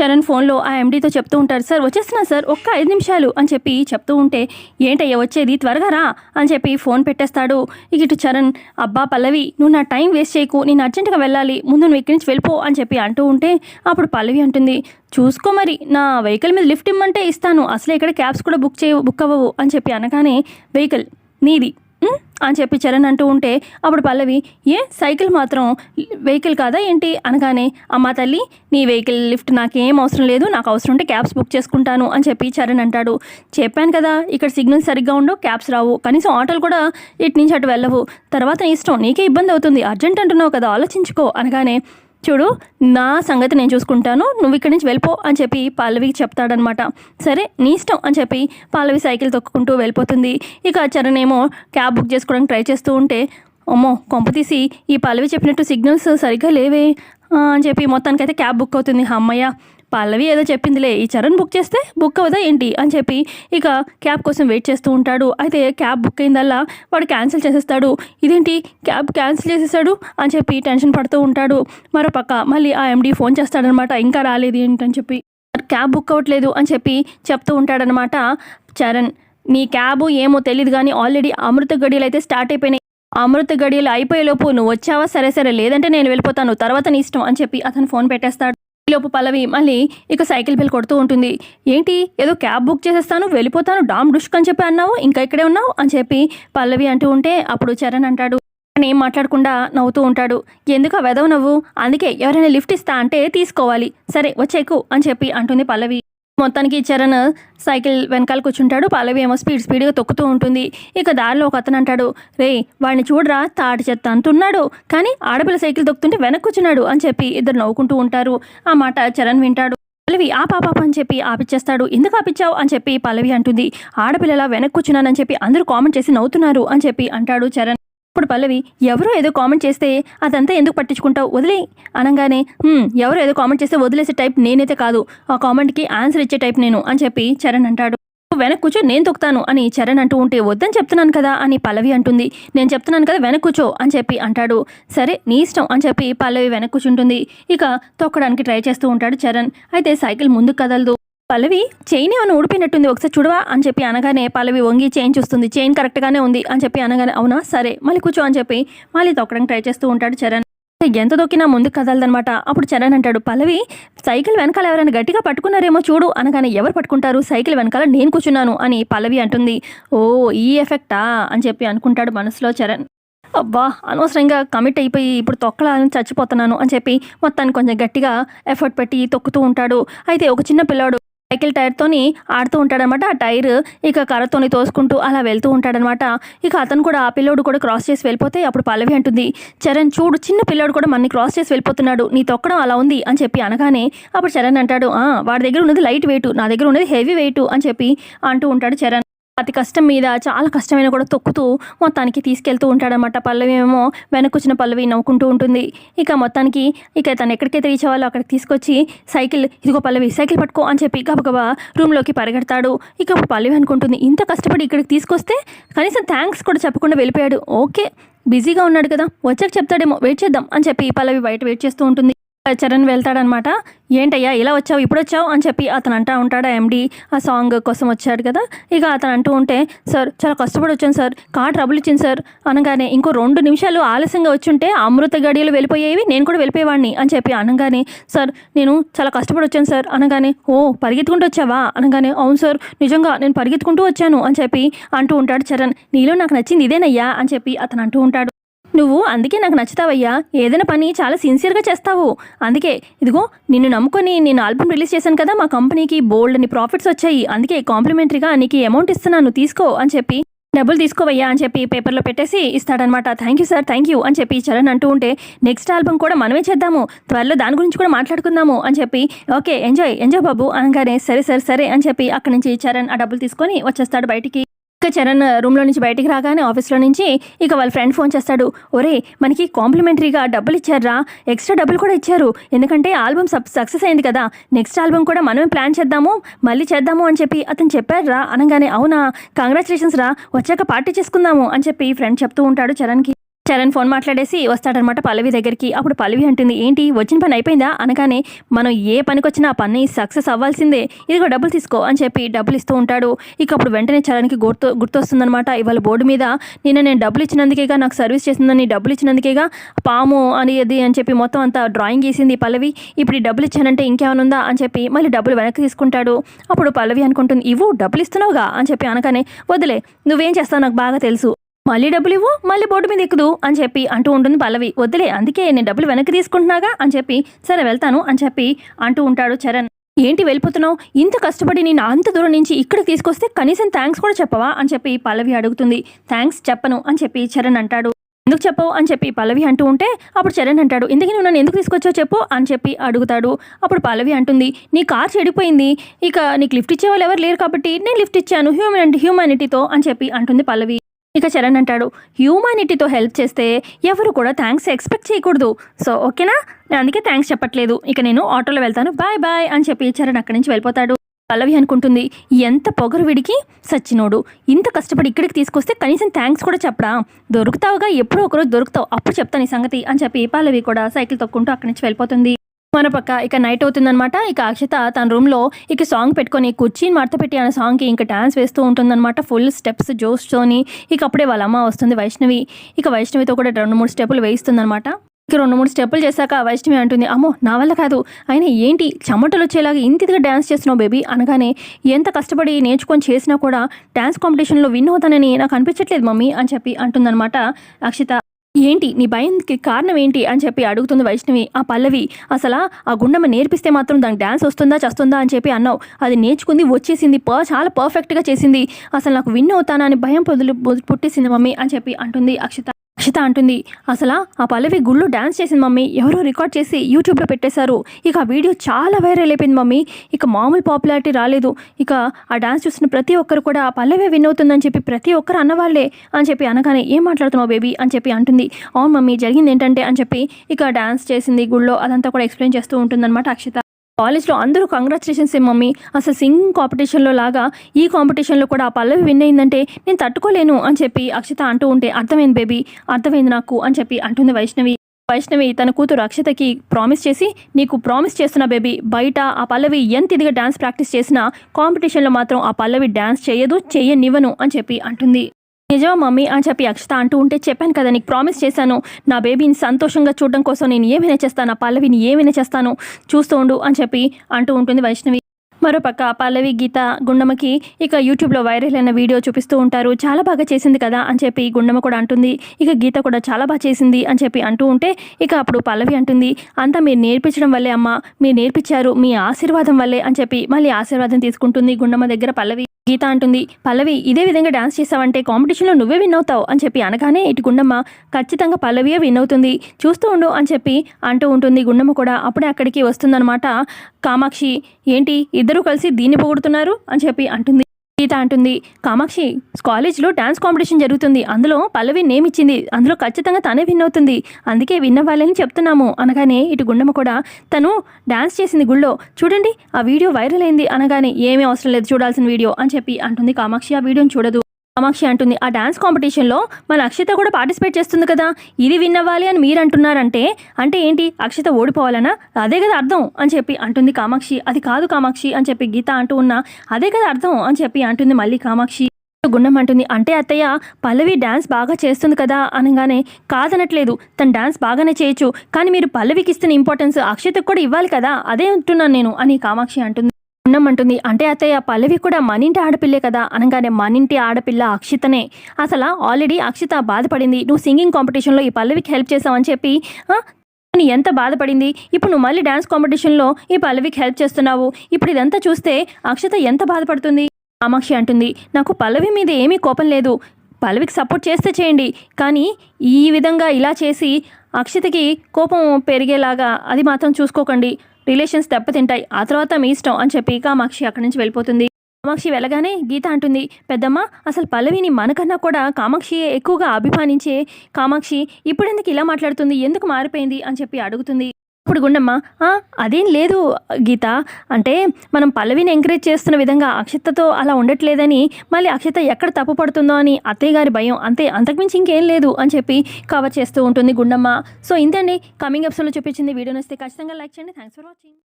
చరణ్ ఫోన్లో ఆ ఎండీతో చెప్తూ ఉంటారు సార్ వచ్చేస్తున్నా సార్ ఒక్క ఐదు నిమిషాలు అని చెప్పి చెప్తూ ఉంటే ఏంటయ్యా వచ్చేది? త్వరగా రా అని చెప్పి ఫోన్ పెట్టేస్తాడు. ఇక ఇటు చరణ్ అబ్బా పల్లవి నువ్వు నా టైం వేస్ట్ చేయకు నేను అర్జెంటుగా వెళ్ళాలి ముందు నువ్వు ఇక్కడి నుంచి వెళ్ళిపో అని చెప్పి అంటూ ఉంటే అప్పుడు పల్లవి అంటుంది చూసుకో మరి నా వెహికల్ మీద లిఫ్ట్ ఇమ్మంటే ఇస్తాను అసలే ఇక్కడ క్యాబ్స్ కూడా బుక్ చేయ బుక్ అవ్వవు అని చెప్పి అనగానే వెహికల్ నీది అని చెప్పి చరణ్ అంటూ ఉంటే అప్పుడు పల్లవి ఏ సైకిల్ మాత్రం వెహికల్ కాదా ఏంటి? అనగానే అమ్మా తల్లి నీ వెహికల్ లిఫ్ట్ నాకేం అవసరం లేదు నాకు అవసరం ఉంటే క్యాబ్స్ బుక్ చేసుకుంటాను అని చెప్పి చరణ్ అంటాడు. చెప్పాను కదా ఇక్కడ సిగ్నల్స్ సరిగ్గా ఉండవు క్యాబ్స్ రావు కనీసం ఆటోలు కూడా ఇటు నుంచి అటు వెళ్ళవు. తర్వాత నీ ఇష్టం నీకే ఇబ్బంది అవుతుంది అర్జెంట్ అంటున్నావు కదా ఆలోచించుకో అనగానే చూడు నా సంగతి నేను చూసుకుంటాను నువ్వు ఇక్కడి నుంచి వెళ్ళిపో అని చెప్పి పల్లవికి చెప్తాడనమాట. సరే నీ ఇష్టం అని చెప్పి పల్లవి సైకిల్ తొక్కుకుంటూ వెళ్ళిపోతుంది. ఇక చరణ్ ఏమో క్యాబ్ బుక్ చేసుకోవడానికి ట్రై చేస్తూ ఉంటే అమ్మో కొంపు తీసి ఈ పల్లవి చెప్పినట్టు సిగ్నల్స్ సరిగ్గా లేవే అని చెప్పి మొత్తానికైతే క్యాబ్ బుక్ అవుతుంది. అమ్మయ్య పల్లవి ఏదో చెప్పిందిలే ఈ చరణ్ బుక్ చేస్తే బుక్ అవ్వదా ఏంటి? అని చెప్పి ఇక క్యాబ్ కోసం వెయిట్ చేస్తూ ఉంటాడు. అయితే క్యాబ్ బుక్ అయిందల్లా వాడు క్యాన్సిల్ చేసేస్తాడు. ఇదేంటి? క్యాబ్ క్యాన్సిల్ చేసేసాడు అని చెప్పి టెన్షన్ పడుతూ ఉంటాడు. మరోపక్క మళ్ళీ ఆ ఎండి ఫోన్ చేస్తాడనమాట. ఇంకా రాలేదు ఏంటని చెప్పి. క్యాబ్ బుక్ అవ్వట్లేదు అని చెప్పి చెప్తూ ఉంటాడనమాట చరణ్. నీ క్యాబు ఏమో తెలియదు కానీ ఆల్రెడీ అమృత గడియలు అయితే స్టార్ట్ అయిపోయినాయి. అమృత గడియలు అయిపోయేలోపు నువ్వు వచ్చావా? సరే సరే లేదంటే నేను వెళ్ళిపోతాను. తర్వాత నీ ఇష్టం అని చెప్పి అతను ఫోన్ పెట్టేస్తాడు. లోపు పల్లవి మళ్ళీ ఇక సైకిల్ బిల్ కొడుతూ ఉంటుంది. ఏంటి? ఏదో క్యాబ్ బుక్ చేసేస్తాను వెళ్ళిపోతాను డామ్ డుష్క్ అని చెప్పి అన్నావు ఇంకా ఇక్కడే ఉన్నావు అని చెప్పి పల్లవి అంటూ ఉంటే అప్పుడు చరణ్ అంటాడు. ఏం మాట్లాడకుండా నవ్వుతూ ఉంటాడు. ఎందుకు ఆ వెదవ నవ్వు? అందుకే ఎవరైనా లిఫ్ట్ ఇస్తా అంటే తీసుకోవాలి. సరే వచ్చేకు అని చెప్పి అంటుంది పల్లవి. మొత్తానికి చరణ్ సైకిల్ వెనకాల కూర్చుంటాడు. పల్లవి ఏమో స్పీడ్ స్పీడ్గా తొక్కుతూ ఉంటుంది. ఇక దారిలో ఒక అతను అంటాడు రే వాడిని చూడరా తాటి చెత్త అంటున్నాడు. కానీ ఆడపిల్ల సైకిల్ తొక్కుతుంటే వెనక్కి కూర్చున్నాడు అని చెప్పి ఇద్దరు నవ్వుకుంటూ ఉంటారు. ఆ మాట చరణ్ వింటాడు. పల్లవి ఆ పాప అని చెప్పి ఆపిచ్చేస్తాడు. ఎందుకు ఆపిచ్చావు? అని చెప్పి పల్లవి అంటుంది. ఆడపిల్లలా వెనక్కి కూర్చున్నానని చెప్పి అందరూ కామెంట్ చేసి నవ్వుతున్నారు అని చెప్పి అంటాడు చరణ్. ఇప్పుడు పల్లవి ఎవరో ఏదో కామెంట్ చేస్తే అదంతా ఎందుకు పట్టించుకుంటావు? వదిలే. అనగానే ఎవరో ఏదో కామెంట్ చేస్తే వదిలేసే టైప్ నేనైతే కాదు. ఆ కామెంట్కి ఆన్సర్ ఇచ్చే టైప్ నేను అని చెప్పి చరణ్ అంటాడు. "నువ్వు వెనక్కి కూర్చో నేను తొక్కుతాను అని చరణ్ అంటూ ఉంటే వద్దని చెప్తున్నాను కదా అని పల్లవి అంటుంది. నేను చెప్తున్నాను కదా వెనక్కి కూర్చో అని చెప్పి అంటాడు. సరే నీ ఇష్టం అని చెప్పి పల్లవి వెనక్కి కూర్చుంటుంది. ఇక తొక్కడానికి ట్రై చేస్తూ ఉంటాడు చరణ్. అయితే సైకిల్ ముందుకు కదలదు. పల్లవి చైన్ ఏమైనా ఊడిపోయినట్టుంది ఒకసారి చూడవా అని చెప్పి అనగానే పల్లవి వంగి చైన్ చూస్తుంది. చైన్ కరెక్ట్గానే ఉంది అని చెప్పి అనగానే అవునా? సరే మళ్ళీ కూర్చో అని చెప్పి మళ్ళీ తొక్కడానికి ట్రై చేస్తూ ఉంటాడు చరణ్. ఎంత దొక్కినా ముందుకు కదలదనమాట అప్పుడు చరణ్ అంటాడు పల్లవి సైకిల్ వెనకాల ఎవరైనా గట్టిగా పట్టుకున్నారేమో చూడు. అనగానే ఎవరు పట్టుకుంటారు? సైకిల్ వెనకాల నేను కూర్చున్నాను అని పల్లవి అంటుంది. ఓ ఈ ఎఫెక్టా? అని చెప్పి అనుకుంటాడు మనసులో చరణ్. అబ్బా అనవసరంగా కమిట్ అయిపోయి ఇప్పుడు తొక్కలని చచ్చిపోతున్నాను అని చెప్పి మొత్తాన్ని కొంచెం గట్టిగా ఎఫర్ట్ పెట్టి తొక్కుతూ ఉంటాడు. అయితే ఒక చిన్న పిల్లాడు సైకిల్ టైర్తోని ఆడుతూ ఉంటాడనమాట. ఆ టైర్ ఇక కర్రతోని తోసుకుంటూ అలా వెళ్తూ ఉంటాడనమాట. ఇక అతను కూడా ఆ పిల్లోడు కూడా క్రాస్ చేసి వెళ్ళిపోతే అప్పుడు పల్లవి అంటుంది చరణ్ చూడు చిన్న పిల్లోడు కూడా మనని క్రాస్ చేసి వెళ్ళిపోతున్నాడు. నీ తొక్కడం అలా ఉంది అని చెప్పి అనగానే అప్పుడు చరణ్ అంటాడు "ఆ, వాడి దగ్గర ఉన్నది లైట్ వెయిట్ నా దగ్గర ఉన్నది హెవీ వెయిట్ అని చెప్పి అంటూ ఉంటాడు చరణ్. అతి కష్టం మీద చాలా కష్టమైన కూడా తొక్కుతూ మొత్తానికి తీసుకెళ్తూ ఉంటాడనమాట పల్లవి ఏమో వెనక్కి వచ్చిన పల్లవి నవ్వుకుంటూ ఉంటుంది. ఇక మొత్తానికి ఇక తను ఎక్కడికైతే రీచ్ అవ్వాలో అక్కడికి తీసుకొచ్చి సైకిల్ ఇదిగో పల్లవి సైకిల్ పట్టుకో అని చెప్పి గబగబా రూమ్లోకి పరిగెడతాడు. ఇక పల్లవి అనుకుంటుంది ఇంత కష్టపడి ఇక్కడికి తీసుకొస్తే కనీసం థ్యాంక్స్ కూడా చెప్పకుండా వెళ్ళిపోయాడు. ఓకే బిజీగా ఉన్నాడు కదా వచ్చాక చెప్తాడేమో వెయిట్ చేద్దాం అని చెప్పి పల్లవి బయట వెయిట్ చేస్తూ ఉంటుంది. చరణ్ వెళ్తాడనమాట. ఏంటయ్యా ఇలా వచ్చావు ఇప్పుడు వచ్చావు? అని చెప్పి అతను అంటా ఉంటాడు ఎండి ఆ సాంగ్ కోసం వచ్చాడు కదా. ఇక అతను అంటూ ఉంటే సార్ చాలా కష్టపడి వచ్చాను సార్. కార్ ట్రబుల్ ఇచ్చింది సార్. అనగానే ఇంకో రెండు నిమిషాలు ఆలస్యంగా వచ్చుంటే అమృత గడియలు వెళ్ళిపోయేవి నేను కూడా వెళ్ళిపోయేవాడిని. అని చెప్పి అనగానే సార్ నేను చాలా కష్టపడి వచ్చాను సార్. అనగానే ఓ పరిగెత్తుకుంటూ వచ్చావా? అనగానే అవును సార్. నిజంగా నేను పరిగెత్తుకుంటూ వచ్చాను. అని చెప్పి అంటూ ఉంటాడు చరణ్. నీలో నాకు నచ్చింది ఇదేనయ్యా? అని చెప్పి అతను అంటూ ఉంటాడు. నువ్వు అందుకే నాకు నచ్చుతావయ్యా. ఏదైనా పని చాలా సిన్సియర్గా చేస్తావు. అందుకే ఇదిగో నిన్ను నమ్ముకొని నేను ఆల్బమ్ రిలీజ్ చేశాను కదా మా కంపెనీకి బోల్డ్ అని ప్రాఫిట్స్ వచ్చాయి. అందుకే కాంప్లిమెంటరీగా నీకు అమౌంట్ ఇస్తున్నాను. తీసుకో అని చెప్పి డబ్బులు తీసుకోవయ్యా అని చెప్పి పేపర్లో పెట్టేసి ఇస్తాడనమాట thank you sir thank you అని చెప్పి చరణ్ అంటూ ఉంటే నెక్స్ట్ ఆల్బమ్ కూడా మనమే చేద్దాము. త్వరలో దాని గురించి కూడా మాట్లాడుకుందాము అని చెప్పి ఓకే ఎంజాయ్ ఎంజాయ్ బాబు. అనగానే సరే సరే సరే అని చెప్పి అక్కడి నుంచి చరణ్ ఆ డబ్బులు తీసుకొని వచ్చేస్తాడు బయటికి. ఇక చరణ్ రూమ్లో నుంచి బయటికి రాగానే ఆఫీస్లో నుంచి ఇక వాళ్ళ ఫ్రెండ్ ఫోన్ చేస్తాడు. ఒరే మనకి కాంప్లిమెంటరీగా డబ్బులు ఇచ్చారా ఎక్స్ట్రా డబ్బులు కూడా ఇచ్చారు. ఎందుకంటే ఆల్బమ్ సక్సెస్ అయింది కదా. నెక్స్ట్ ఆల్బమ్ కూడా మనమే ప్లాన్ చేద్దాము మళ్ళీ చేద్దాము అని చెప్పి అతను చెప్పారా అనగానే అవునా? కంగ్రాచులేషన్స్ రా. వచ్చాక పార్టీ చేసుకుందాము అని చెప్పి ఫ్రెండ్ చెప్తూ ఉంటాడు చరణ్కి. చరణ్ ఫోన్ మాట్లాడేసి వస్తాడనమాట పల్లవి దగ్గరికి. అప్పుడు పల్లవి అంటుంది ఏంటి వచ్చిన పని అయిపోయిందా? అనగానే మనం ఏ పనికి వచ్చినా ఆ పని సక్సెస్ అవ్వాల్సిందే. ఇదిగో డబ్బులు తీసుకో అని చెప్పి డబ్బులు ఇస్తూ ఉంటాడు. ఇక అప్పుడు వెంటనే చరణ్కి గుర్తు గుర్తొస్తుందనమాట ఇవాళ బోర్డు మీద నిన్న నేను డబ్బులు ఇచ్చినందుకేగా నాకు సర్వీస్ చేసిందని డబ్బులు ఇచ్చినందుకేగా పాము అనేది అని చెప్పి మొత్తం అంతా డ్రాయింగ్ గీసింది పల్లవి. ఇప్పుడు ఈ డబ్బులు ఇచ్చానంటే ఇంకేమైనా ఉందా? అని చెప్పి మళ్ళీ డబ్బులు వెనక్కి తీసుకుంటాడు. అప్పుడు పల్లవి అనుకుంటుంది ఇవ్వు డబ్బులు ఇస్తున్నావుగా? అని చెప్పి అనగానే వదిలే నువ్వేం చేస్తావు నాకు బాగా తెలుసు. మళ్ళీ డబ్బులు ఇవ్వు మళ్ళీ బోర్డు మీద ఎక్కుదు అని చెప్పి అంటూ ఉంటుంది పల్లవి. వద్దులే అందుకే నేను డబ్బులు వెనక్కి తీసుకుంటున్నాగా అని చెప్పి సరే వెళ్తాను అని చెప్పి అంటూ ఉంటాడు చరణ్. ఏంటి వెళ్ళిపోతున్నావు? ఇంత కష్టపడి నేను అంత దూరం నుంచి ఇక్కడికి తీసుకొస్తే కనీసం థ్యాంక్స్ కూడా చెప్పవా అని చెప్పి పల్లవి అడుగుతుంది. థ్యాంక్స్ చెప్పను అని చెప్పి చరణ్ అంటాడు. ఎందుకు చెప్పవు అని చెప్పి పల్లవి అంటూ ఉంటే అప్పుడు చరణ్ అంటాడు ఇందుకే నువ్వు నన్ను ఎందుకు తీసుకొచ్చావు చెప్పు అని చెప్పి అడుగుతాడు. అప్పుడు పల్లవి అంటుంది నీ కార్ చెడిపోయింది ఇక నీకు లిఫ్ట్ ఇచ్చే వాళ్ళు ఎవరు లేరు కాబట్టి నేను లిఫ్ట్ ఇచ్చాను హ్యూమన్ హ్యూమానిటీతో అని చెప్పి అంటుంది పల్లవి. ఇక చరణ్ అంటాడు హ్యూమానిటీతో హెల్ప్ చేస్తే ఎవరు కూడా థ్యాంక్స్ ఎక్స్పెక్ట్ చేయకూడదు. సో ఓకేనా నేను అందుకే థ్యాంక్స్ చెప్పట్లేదు. ఇక నేను ఆటోలో వెళ్తాను. బాయ్ బాయ్ అని చెప్పి చరణ్ అక్కడి నుంచి వెళ్ళిపోతాడు. పల్లవి అనుకుంటుంది ఎంత పొగరు విడికి? సచ్చినోడు ఇంత కష్టపడి ఇక్కడికి తీసుకొస్తే కనీసం థ్యాంక్స్ కూడా చెప్పడా? దొరుకుతావుగా? ఎప్పుడో ఒకరోజు దొరుకుతావు. అప్పుడు చెప్తాను ఈ సంగతి అని చెప్పి పల్లవి కూడా సైకిల్ తొక్కుంటూ అక్కడి నుంచి వెళ్ళిపోతుంది. మన పక్క ఇక నైట్ అవుతుందనమాట ఇక అక్షత తన రూమ్లో ఇక సాంగ్ పెట్టుకొని కుర్చీని మడత పెట్టి అనే సాంగ్కి ఇంకా డాన్స్ వేస్తూ ఉంటుందన్నమాట. ఫుల్ స్టెప్స్ జోస్తోని ఇక అప్పుడే వాళ్ళ అమ్మ వస్తుంది వైష్ణవి. ఇక వైష్ణవితో కూడా రెండు మూడు స్టెప్పులు వేయిస్తుందనమాట ఇక రెండు మూడు స్టెప్పులు చేశాక వైష్ణవి అంటుంది అమ్మో నా వల్ల కాదు. అయినా ఏంటి? చెమటలు వచ్చేలాగా ఇంత ఇదిగా డ్యాన్స్ చేస్తున్నావు బేబీ అనగానే ఎంత కష్టపడి నేర్చుకొని చేసినా కూడా డ్యాన్స్ కాంపిటీషన్లో విన్ అవుతానని నాకు అనిపించట్లేదు మమ్మీ అని చెప్పి అంటుందన్నమాట అక్షిత. ఏంటి? నీ భయంకి కారణం ఏంటి? అని చెప్పి అడుగుతుంది వైష్ణవి. ఆ పల్లవి అసలు ఆ గుండమ్మ నేర్పిస్తే మాత్రం దానికి డ్యాన్స్ వస్తుందా చస్తుందా అని చెప్పి అన్నావు. అది నేర్చుకుంది వచ్చేసింది ప చాలా పర్ఫెక్ట్గా చేసింది. అసలు నాకు విన్ అవుతానా అని భయం పొదులు పుట్టేసింది మమ్మీ అని చెప్పి అంటుంది అక్షిత. అక్షిత అంటుంది అసలు ఆ పల్లవి గుళ్ళు డ్యాన్స్ చేసింది మమ్మీ. ఎవరో రికార్డ్ చేసి యూట్యూబ్లో పెట్టేశారు. ఇక ఆ వీడియో చాలా వైరల్ అయిపోయింది మమ్మీ. ఇక మామూలు పాపులారిటీ రాలేదు. ఇక ఆ డ్యాన్స్ చూసిన ప్రతి ఒక్కరు కూడా ఆ పల్లవి విన్ అవుతుందని చెప్పి ప్రతి ఒక్కరు అన్నవాళ్ళే అని చెప్పి అనగానే ఏం మాట్లాడుతున్నావు బేబీ? అని చెప్పి అంటుంది. అవును మమ్మీ జరిగింది ఏంటంటే అని చెప్పి ఇక డ్యాన్స్ చేసింది గుళ్ళో అదంతా కూడా ఎక్స్ప్లెయిన్ చేస్తూ ఉంటుందన్నమాట అక్షిత కాలేజ్లో అందరూ కంగ్రాచులేషన్స్ ఏ మమ్మీ. అసలు సింగింగ్ కాంపిటీషన్లో లాగా ఈ కాంపిటీషన్లో కూడా ఆ పల్లవి విన్ అయిందంటే నేను తట్టుకోలేను అని చెప్పి అక్షిత అంటూ ఉంటే అర్థమైంది బేబీ అర్థమైంది నాకు అని చెప్పి అంటుంది వైష్ణవి. వైష్ణవి తన కూతురు అక్షతకి ప్రామిస్ చేసి నీకు ప్రామిస్ చేస్తున్న బేబీ బయట ఆ పల్లవి ఎంత ఇదిగా డాన్స్ ప్రాక్టీస్ చేసినా కాంపిటీషన్లో మాత్రం ఆ పల్లవి డాన్స్ చేయదు చేయనివ్వను అని చెప్పి అంటుంది. నిజమా మమ్మీ? అని చెప్పి అక్షత అంటూ ఉంటే చెప్పాను కదా నీకు ప్రామిస్ చేశాను. నా బేబీని సంతోషంగా చూడడం కోసం నేను ఏమైనా చేస్తాను ఆ పల్లవిని ఏమైనా చేస్తాను చూస్తూ ఉండు అని చెప్పి అంటూ ఉంటుంది వైష్ణవి. మరోపక్క పల్లవి గీత గుండమ్మకి ఇక యూట్యూబ్లో వైరల్ అయిన వీడియో చూపిస్తూ ఉంటారు. చాలా బాగా చేసింది కదా అని చెప్పి గుండమ్మ కూడా అంటుంది. ఇక గీత కూడా చాలా బాగా చేసింది అని చెప్పి అంటూ ఉంటే ఇక అప్పుడు పల్లవి అంటుంది అంతా మీరు నేర్పించడం వల్లే అమ్మ. మీరు నేర్పించారు మీ ఆశీర్వాదం వల్లే అని చెప్పి మళ్ళీ ఆశీర్వాదం తీసుకుంటుంది గుండమ్మ దగ్గర పల్లవి గీత అంటుంది. పల్లవి ఇదే విధంగా డాన్స్ చేసావంటే కాంపిటీషన్లో నువ్వే విన్ అవుతావు అని చెప్పి అనగానే ఇటు గుండమ్మ ఖచ్చితంగా పల్లవియే విన్ అవుతుంది. చూస్తూ ఉండు అని చెప్పి అంటూ ఉంటుంది. గుండమ్మ కూడా అప్పుడే అక్కడికి వస్తుందన్నమాట. కామాక్షి ఏంటి? ఇద్దరు కలిసి దీన్ని పొగుడుతున్నారు అని చెప్పి అంటుంది. గీత అంటుంది కామాక్షి కాలేజ్లో డాన్స్ కాంపిటీషన్ జరుగుతుంది. అందులో పల్లవి నేమ్ ఇచ్చింది. అందులో ఖచ్చితంగా తనే విన్ అవుతుంది. అందుకే విన్ అవ్వాలని చెప్తున్నాము. అనగానే ఇటు గుండమ్మ కూడా తను డాన్స్ చేసింది గుళ్ళో. చూడండి ఆ వీడియో వైరల్ అయింది. అనగానే ఏమీ అవసరం లేదు చూడాల్సిన వీడియో అని చెప్పి అంటుంది కామాక్షి ఆ వీడియోని చూడదు. కామాక్షి అంటుంది ఆ డాన్స్ కాంపిటీషన్లో మన అక్షిత కూడా పార్టిసిపేట్ చేస్తుంది కదా ఇది విన్నవ్వాలి అని మీరు అంటున్నారంటే అంటే ఏంటి అక్షిత ఓడిపోవాలనా? అదే కదా అర్థం అని చెప్పి అంటుంది కామాక్షి. అది కాదు కామాక్షి అని చెప్పి గీత అంటూ ఉన్నా అదే కదా అర్థం అని చెప్పి అంటుంది మళ్ళీ కామాక్షి. గుండం అంటుంది అంటే అత్తయ్య పల్లవి డాన్స్ బాగా చేస్తుంది కదా అనగానే కాదనట్లేదు తను డాన్స్ బాగానే చేయొచ్చు కానీ మీరు పల్లవికి ఇస్తున్న ఇంపార్టెన్స్ అక్షతకు కూడా ఇవ్వాలి కదా అదే అంటున్నాను నేను అని కామాక్షి అంటుంది. గుండం అంటుంది అంటే అత్తయ్య పల్లవి కూడా మనింటి ఆడపిల్లే కదా? అనగానే మనింటి ఆడపిల్ల అక్షితనే. అసలు ఆల్రెడీ అక్షిత బాధపడింది. నువ్వు సింగింగ్ కాంపిటీషన్లో ఈ పల్లవికి హెల్ప్ చేసావని చెప్పి ఎంత బాధపడింది? ఇప్పుడు నువ్వు మళ్ళీ డ్యాన్స్ కాంపిటీషన్లో ఈ పల్లవికి హెల్ప్ చేస్తున్నావు. ఇప్పుడు ఇదంతా చూస్తే అక్షత ఎంత బాధపడుతుంది? కామాక్షి అంటుంది నాకు పల్లవి మీద ఏమీ కోపం లేదు. పల్లవికి సపోర్ట్ చేస్తే చేయండి. కానీ ఈ విధంగా ఇలా చేసి అక్షతకి కోపం పెరిగేలాగా అది మాత్రం చూసుకోకండి. రిలేషన్స్ దెబ్బతింటాయి. ఆ తర్వాత మీ ఇష్టం అని చెప్పి కామాక్షి అక్కడి నుంచి వెళ్ళిపోతుంది. కామాక్షి వెళ్ళగానే గీత అంటుంది పెద్దమ్మ అసలు పల్లవిని మనకన్నా కూడా కామాక్షి ఎక్కువగా అభిమానించే కామాక్షి ఇప్పుడెందుకు ఇలా మాట్లాడుతుంది? ఎందుకు మారిపోయింది? అని చెప్పి అడుగుతుంది. ఇప్పుడు గుండమ్మ అదేం లేదు గీత. అంటే మనం పల్లవిని ఎంకరేజ్ చేస్తున్న విధంగా అక్షతతో అలా ఉండట్లేదని మళ్ళీ అక్షత ఎక్కడ తప్పు పడుతుందో అని అత్తయ్య గారి భయం అంతే అంతకుమించి ఇంకేం లేదు అని చెప్పి కవర్ చేస్తూ ఉంటుంది గుండమ్మ. సో ఇంతండి కమింగ్ ఎపిసోడ్లో చూపించింది వీడియో నచ్చితే ఖచ్చితంగా లైక్ చేయండి. Thanks for watching